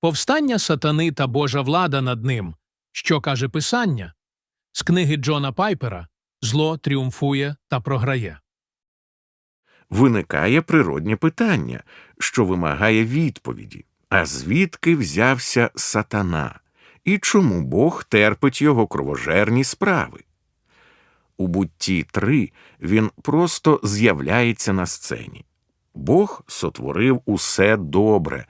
Повстання сатани та Божа влада над ним. Що каже Писання? З книги Джона Пайпера Зло тріумфує та програє. Виникає природнє питання, що вимагає відповіді. А звідки взявся сатана? І чому Бог терпить його кровожерні справи? У бутті 3 він просто з'являється на сцені. Бог сотворив усе добре,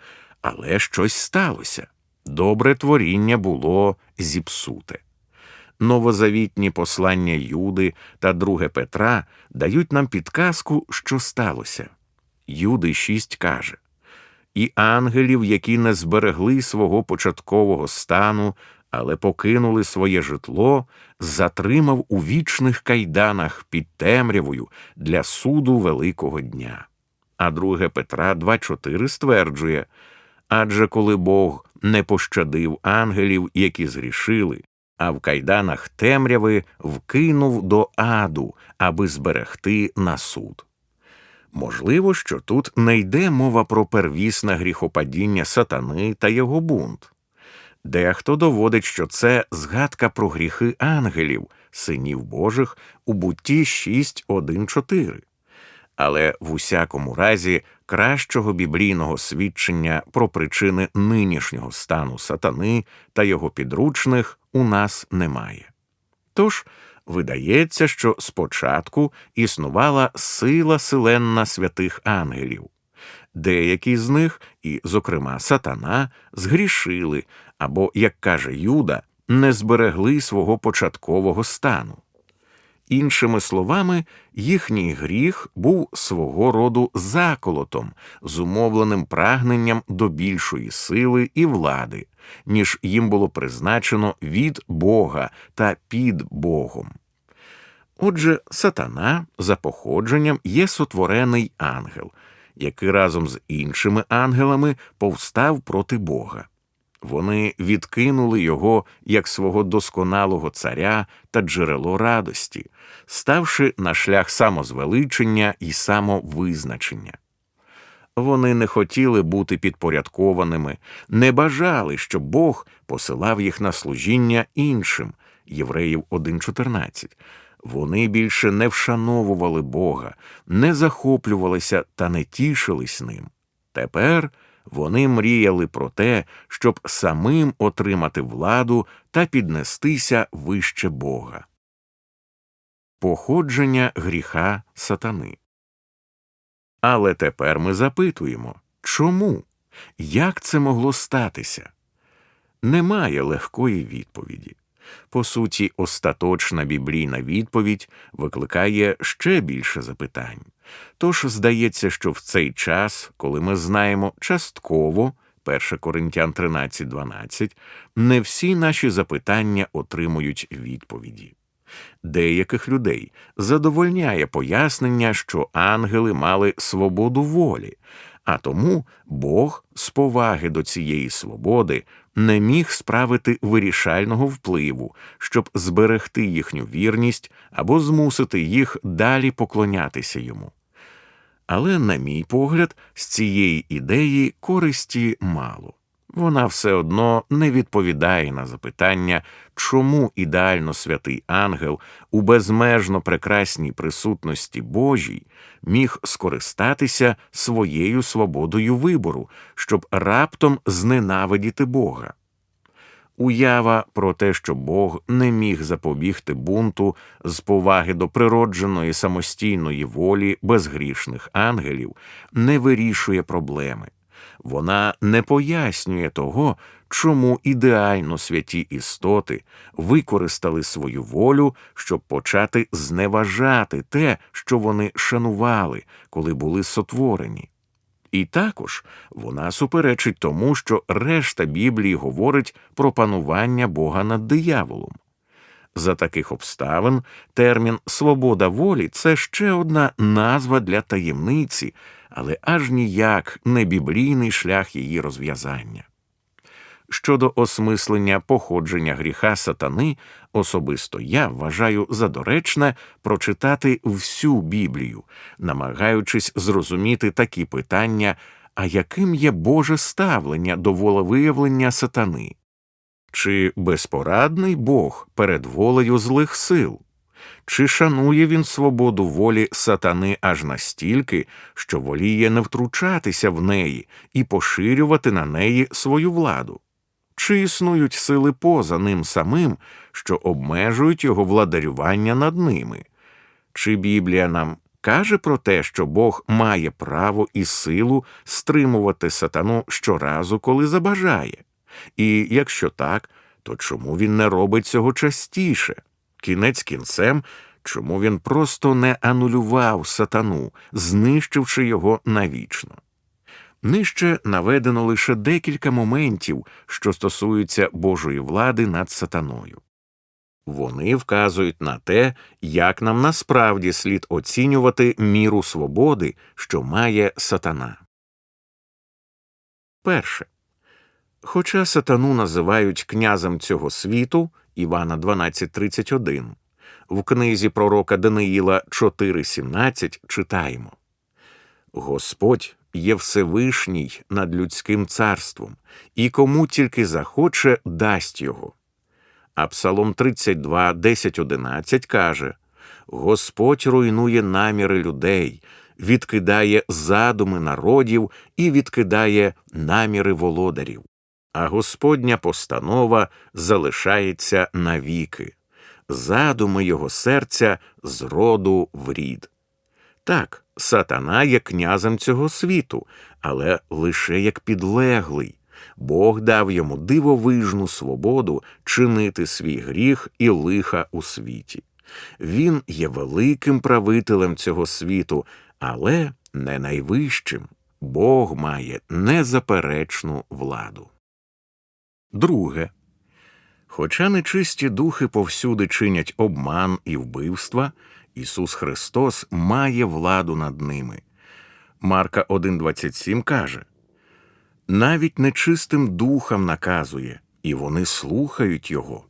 але щось сталося. Добре творіння було зіпсуте. Новозавітні послання Юди та друге Петра дають нам підказку, що сталося. Юди 6 каже і ангелів, які не зберегли свого початкового стану, але покинули своє житло, затримав у вічних кайданах під темрявою для суду Великого дня. А друге Петра 2.4 стверджує адже коли Бог не пощадив ангелів, які згрішили, а в кайданах темряви вкинув до аду, аби зберегти на суд. Можливо, що тут не йде мова про первісне гріхопадіння сатани та його бунт. Дехто доводить, що це згадка про гріхи ангелів, синів Божих у бутті 6.1.4. Але в усякому разі кращого біблійного свідчення про причини нинішнього стану сатани та його підручних у нас немає. Тож видається, що спочатку існувала сила селенна святих ангелів. Деякі з них, і, зокрема, сатана, згрішили або, як каже Юда, не зберегли свого початкового стану. Іншими словами, їхній гріх був свого роду заколотом, зумовленим прагненням до більшої сили і влади, ніж їм було призначено від Бога та під Богом. Отже, сатана за походженням є сотворений ангел, який разом з іншими ангелами повстав проти Бога. Вони відкинули його як свого досконалого царя та джерело радості, ставши на шлях самозвеличення і самовизначення. Вони не хотіли бути підпорядкованими, не бажали, щоб Бог посилав їх на служіння іншим Євреїв 1.14. Вони більше не вшановували Бога, не захоплювалися та не тішились ним. Тепер вони мріяли про те, щоб самим отримати владу та піднестися вище Бога. Походження гріха сатани. Але тепер ми запитуємо чому? Як це могло статися? Немає легкої відповіді. По суті, остаточна біблійна відповідь викликає ще більше запитань. Тож здається, що в цей час, коли ми знаємо частково 1 Коринтян 13.12, не всі наші запитання отримують відповіді. Деяких людей задовольняє пояснення, що ангели мали свободу волі, а тому Бог з поваги до цієї свободи не міг справити вирішального впливу, щоб зберегти їхню вірність або змусити їх далі поклонятися йому. Але, на мій погляд, з цієї ідеї користі мало. Вона все одно не відповідає на запитання, чому ідеально святий ангел у безмежно прекрасній присутності Божій міг скористатися своєю свободою вибору, щоб раптом зненавидіти Бога. Уява про те, що Бог не міг запобігти бунту з поваги до природженої самостійної волі безгрішних ангелів, не вирішує проблеми. Вона не пояснює того, чому ідеально святі істоти використали свою волю, щоб почати зневажати те, що вони шанували, коли були сотворені. І також вона суперечить тому, що решта Біблії говорить про панування Бога над дияволом. За таких обставин термін свобода волі це ще одна назва для таємниці, але аж ніяк не біблійний шлях її розв'язання. Щодо осмислення походження гріха сатани, особисто я вважаю за доречне прочитати всю Біблію, намагаючись зрозуміти такі питання, А яким є Боже ставлення до волевиявлення сатани? Чи безпорадний Бог перед волею злих сил? Чи шанує він свободу волі сатани аж настільки, що воліє не втручатися в неї і поширювати на неї свою владу? Чи існують сили поза ним самим, що обмежують його владарювання над ними? Чи Біблія нам каже про те, що Бог має право і силу стримувати сатану щоразу, коли забажає? І якщо так, то чому він не робить цього частіше? Кінець кінцем, чому він просто не анулював сатану, знищивши його навічно? Нижче наведено лише декілька моментів, що стосуються Божої влади над сатаною. Вони вказують на те, як нам насправді слід оцінювати міру свободи, що має сатана. Перше. Хоча сатану називають князем цього світу Івана 12.31, в книзі пророка Даниїла 4.17 читаємо Господь є Всевишній над людським царством, і кому тільки захоче, дасть його. А Псалом 32, 10, 11 каже Господь руйнує наміри людей, відкидає задуми народів і відкидає наміри володарів, а Господня постанова залишається навіки, задуми його серця з роду в рід. Так, сатана є князем цього світу, але лише як підлеглий. Бог дав йому дивовижну свободу чинити свій гріх і лиха у світі. Він є великим правителем цього світу, але не найвищим. Бог має незаперечну владу. Друге. Хоча нечисті духи повсюди чинять обман і вбивства, Ісус Христос має владу над ними. Марка 1.27 каже навіть нечистим духам наказує, і вони слухають Його.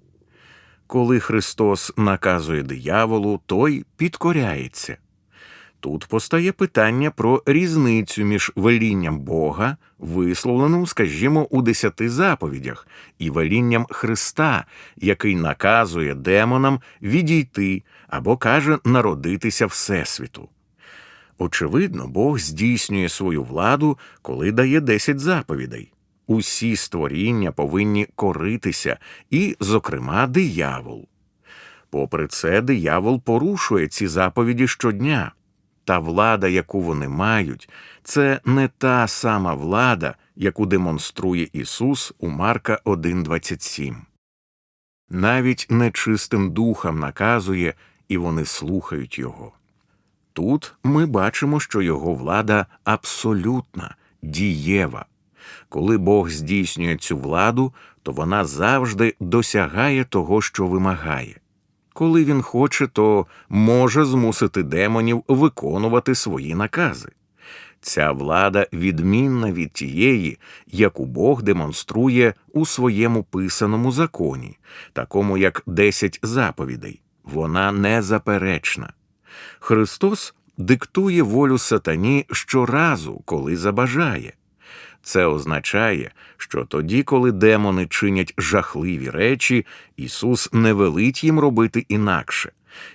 Коли Христос наказує дияволу, той підкоряється. Тут постає питання про різницю між велінням Бога, висловленим, скажімо, у десяти заповідях, і велінням Христа, який наказує демонам відійти або каже народитися Всесвіту. Очевидно, Бог здійснює свою владу, коли дає десять заповідей. Усі створіння повинні коритися, і, зокрема, диявол. Попри це, диявол порушує ці заповіді щодня. Та влада, яку вони мають, це не та сама влада, яку демонструє Ісус у Марка 1.27. Навіть нечистим духам наказує, і вони слухають Його. Тут ми бачимо, що його влада абсолютна, дієва. Коли Бог здійснює цю владу, то вона завжди досягає того, що вимагає. Коли він хоче, то може змусити демонів виконувати свої накази. Ця влада відмінна від тієї, яку Бог демонструє у своєму писаному законі, такому як десять заповідей. Вона незаперечна. Христос диктує волю сатані щоразу, коли забажає. Це означає, що тоді, коли демони чинять жахливі речі, Ісус не велить їм робити інакше,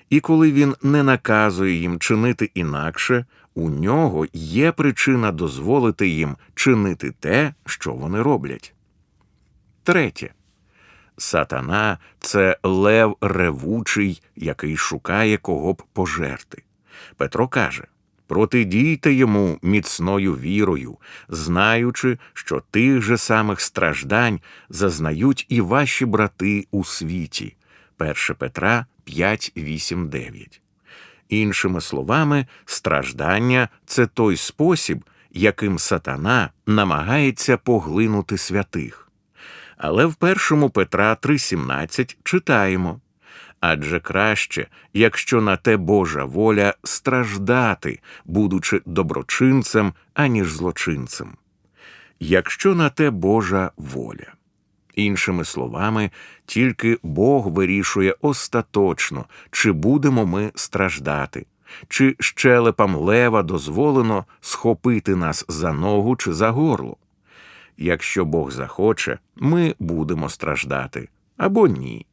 і коли Він не наказує їм чинити інакше, у нього є причина дозволити їм чинити те, що вони роблять. Третє. Сатана це лев ревучий, який шукає кого б пожерти. Петро каже протидійте йому міцною вірою, знаючи, що тих же самих страждань зазнають і ваші брати у світі. 1 Петра 5, 8, 9. Іншими словами, страждання це той спосіб, яким сатана намагається поглинути святих. Але в першому Петра 3,17 читаємо адже краще, якщо на те Божа воля страждати, будучи доброчинцем, аніж злочинцем. Якщо на те Божа воля. Іншими словами, тільки Бог вирішує остаточно, чи будемо ми страждати, чи щелепам лева дозволено схопити нас за ногу чи за горло. Якщо Бог захоче, ми будемо страждати або ні.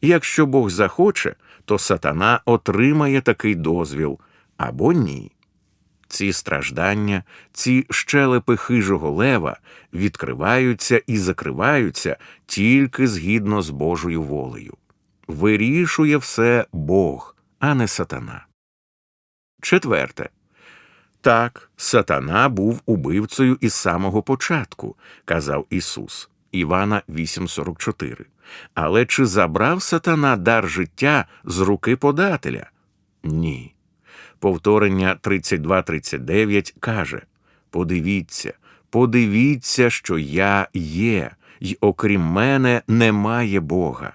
Якщо Бог захоче, то сатана отримає такий дозвіл або ні. Ці страждання, ці щелепи хижого лева відкриваються і закриваються тільки згідно з Божою волею. Вирішує все Бог, а не сатана. Четверте. Так, сатана був убивцею із самого початку, казав Ісус. Івана 8:44. Але чи забрав сатана дар життя з руки подателя? Ні. Повторення 32.39 каже: Подивіться, подивіться, що я є, й окрім мене немає Бога.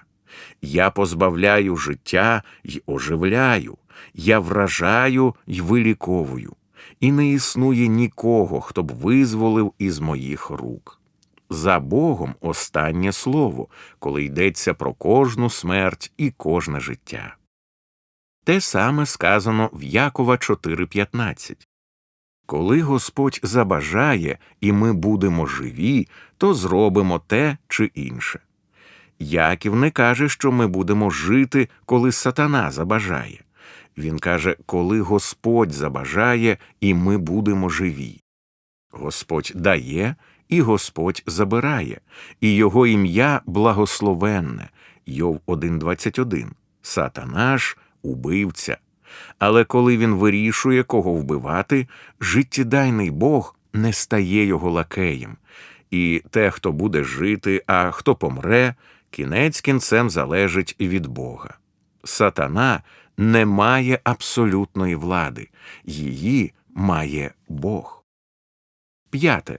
Я позбавляю життя й оживляю, я вражаю й виліковую, і не існує нікого, хто б визволив із моїх рук. За Богом останнє слово, коли йдеться про кожну смерть і кожне життя. Те саме сказано в Якова 4.15. Коли Господь забажає, і ми будемо живі, то зробимо те чи інше. Яків не каже, що ми будемо жити, коли сатана забажає. Він каже, коли Господь забажає, і ми будемо живі. Господь дає, і Господь забирає, і його ім'я благословенне. Йов 1.21. Сатана ж убивця. Але коли він вирішує, кого вбивати, життєдайний Бог не стає його лакеєм. І те, хто буде жити, а хто помре, кінець кінцем залежить від Бога. Сатана не має абсолютної влади, її має Бог. П'яте.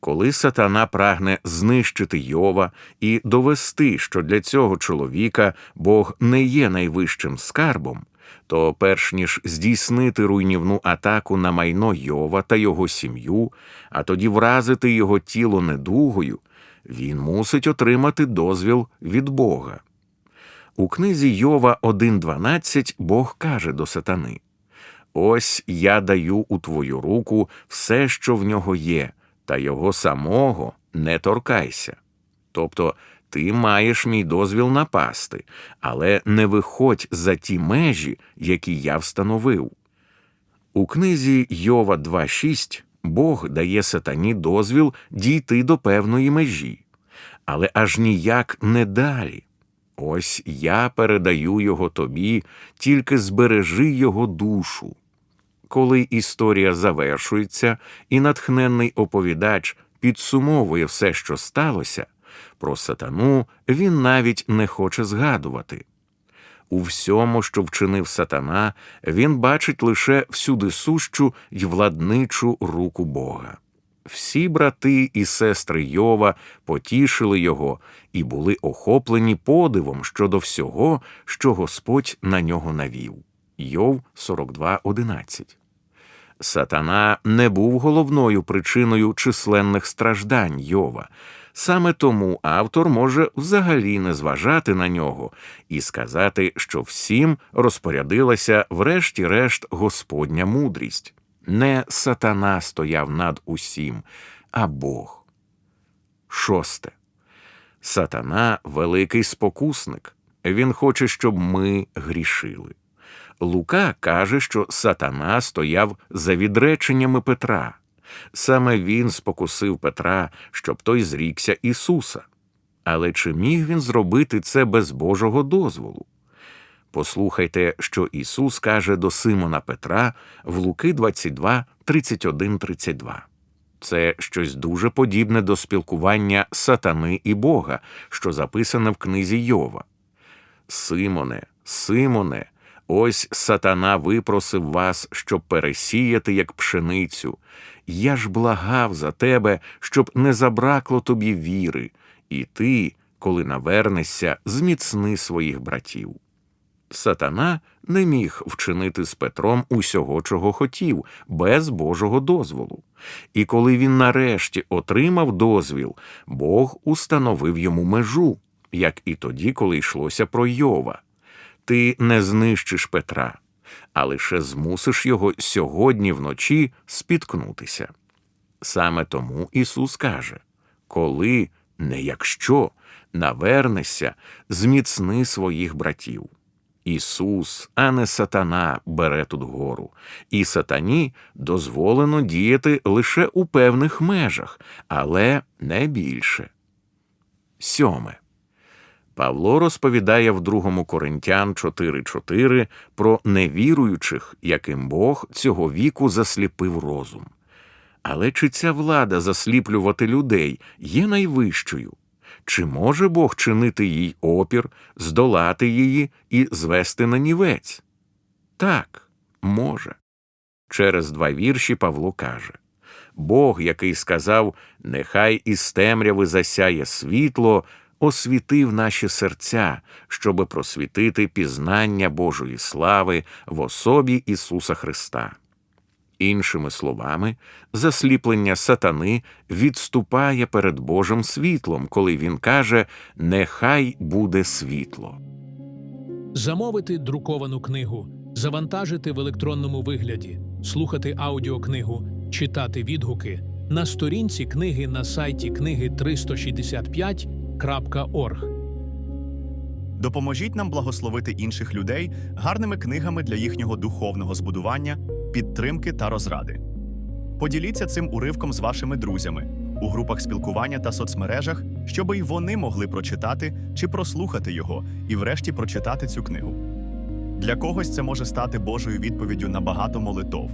Коли сатана прагне знищити Йова і довести, що для цього чоловіка Бог не є найвищим скарбом, то перш ніж здійснити руйнівну атаку на майно Йова та його сім'ю, а тоді вразити його тіло недугою, він мусить отримати дозвіл від Бога. У книзі Йова 1.12 Бог каже до сатани: Ось я даю у твою руку все, що в нього є, та його самого не торкайся. Тобто ти маєш мій дозвіл напасти, але не виходь за ті межі, які я встановив. У книзі Йова 2.6 Бог дає сатані дозвіл дійти до певної межі, але аж ніяк не далі. Ось я передаю його тобі, тільки збережи його душу. Коли історія завершується, і натхненний оповідач підсумовує все, що сталося, про сатану він навіть не хоче згадувати. У всьому, що вчинив сатана, він бачить лише всюди сущу й владничу руку Бога. Всі брати і сестри Йова потішили його і були охоплені подивом щодо всього, що Господь на нього навів. Йов 42.11 Сатана не був головною причиною численних страждань Йова. Саме тому автор може взагалі не зважати на нього і сказати, що всім розпорядилася врешті-решт Господня мудрість. Не сатана стояв над усім, а Бог. Шосте. Сатана великий спокусник. Він хоче, щоб ми грішили. Лука каже, що сатана стояв за відреченнями Петра. Саме він спокусив Петра, щоб той зрікся Ісуса. Але чи міг він зробити це без Божого дозволу? Послухайте, що Ісус каже до Симона Петра в Луки 22, 31, 32. Це щось дуже подібне до спілкування сатани і Бога, що записане в книзі Йова. Симоне, Симоне, ось сатана випросив вас, щоб пересіяти, як пшеницю. Я ж благав за тебе, щоб не забракло тобі віри, і ти, коли навернешся, зміцни своїх братів. Сатана не міг вчинити з Петром усього, чого хотів, без Божого дозволу. І коли він нарешті отримав дозвіл, Бог установив йому межу, як і тоді, коли йшлося про Йова. Ти не знищиш Петра. а лише змусиш його сьогодні вночі спіткнутися. Саме тому Ісус каже коли, не якщо, навернешся, зміцни своїх братів. Ісус, а не сатана, бере тут гору, і сатані дозволено діяти лише у певних межах, але не більше. Сьоме. Павло розповідає в 2 Коринтян 4.4 про невіруючих, яким Бог цього віку засліпив розум. Але чи ця влада засліплювати людей є найвищою? Чи може Бог чинити їй опір, здолати її і звести на нівець? Так, може. Через два вірші Павло каже Бог, який сказав, нехай із темряви засяє світло, освітив наші серця, щоби просвітити пізнання Божої слави в особі Ісуса Христа. Іншими словами, засліплення сатани відступає перед Божим світлом, коли він каже Нехай буде світло. Замовити друковану книгу, завантажити в електронному вигляді, слухати аудіокнигу, читати відгуки на сторінці книги на сайті книги 365.org. Допоможіть нам благословити інших людей гарними книгами для їхнього духовного збудування, підтримки та розради. Поділіться цим уривком з вашими друзями у групах спілкування та соцмережах, щоб і вони могли прочитати чи прослухати його і, врешті, прочитати цю книгу. Для когось це може стати Божою відповіддю на багато молитов.